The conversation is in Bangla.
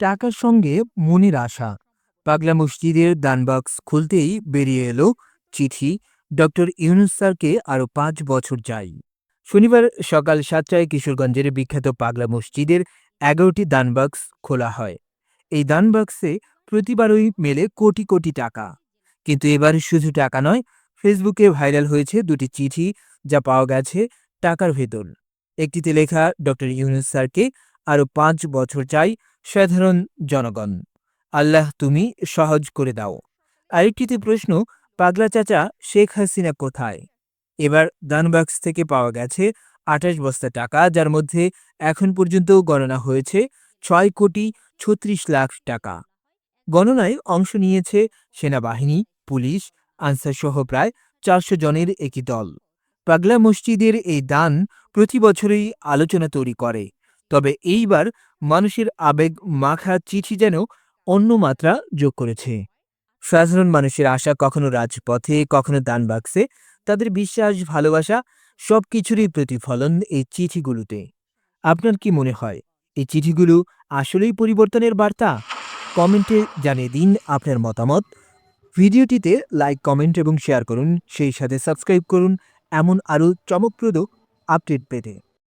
টাকার সঙ্গে মনের আশা পাগলা মসজিদের দানবাক্স খুলতেই বেরিয়ে এলো চিঠি। ডক্টর ইউনুস স্যারকে আরও পাঁচ বছর যাই। শনিবার সকাল সাতটায় কিশোরগঞ্জের বিখ্যাত পাগলা মসজিদের এগারোটি দানবাক্স খোলা হয়। এই দানবাক্সে প্রতিবারই মেলে কোটি কোটি টাকা। কিন্তু এবার শুধু টাকা নয়, ফেসবুকে ভাইরাল হয়েছে দুটি চিঠি যা পাওয়া গেছে টাকার ভেতর। একটিতে লেখা, ডক্টর ইউনুস স্যারকে আরও পাঁচ বছর চাই সাধারণ জনগণ। আল্লাহ তুমি সহজ করে দাও। আরেকটিতে প্রশ্ন, পাগলা চাচা শেখ হাসিনা কোথায়? এবার দানবাক্স থেকে পাওয়া গেছে আঠাশ বস্তা টাকা, যার মধ্যে এখন পর্যন্ত গণনা হয়েছে ছয় কোটি ছত্রিশ লাখ টাকা। গণনায় অংশ নিয়েছে সেনাবাহিনী, পুলিশ আনসারসহ প্রায় চারশো জনের একটি দল। পাগলা মসজিদের এই দান প্রতি বছরই আলোচনা তৈরি করে। তবে এইবার মানুষের আবেগ মাখা চিঠি যেন অন্য মাত্রা যোগ করেছে। সাধারণ মানুষের আশা কখনো রাজপথে, কখনো দান বাক্সে, তাদের বিশ্বাস, ভালোবাসা সব কিছুরই প্রতিফলন এই চিঠিগুলোতে। আপনার কি মনে হয়, এই চিঠিগুলো আসলেই পরিবর্তনের বার্তা? কমেন্টে জানিয়ে দিন আপনার মতামত। ভিডিওটিতে লাইক, কমেন্ট এবং শেয়ার করুন, সেই সাথে সাবস্ক্রাইব করুন। এমন আরও চমকপ্রদ আপডেট পেতে।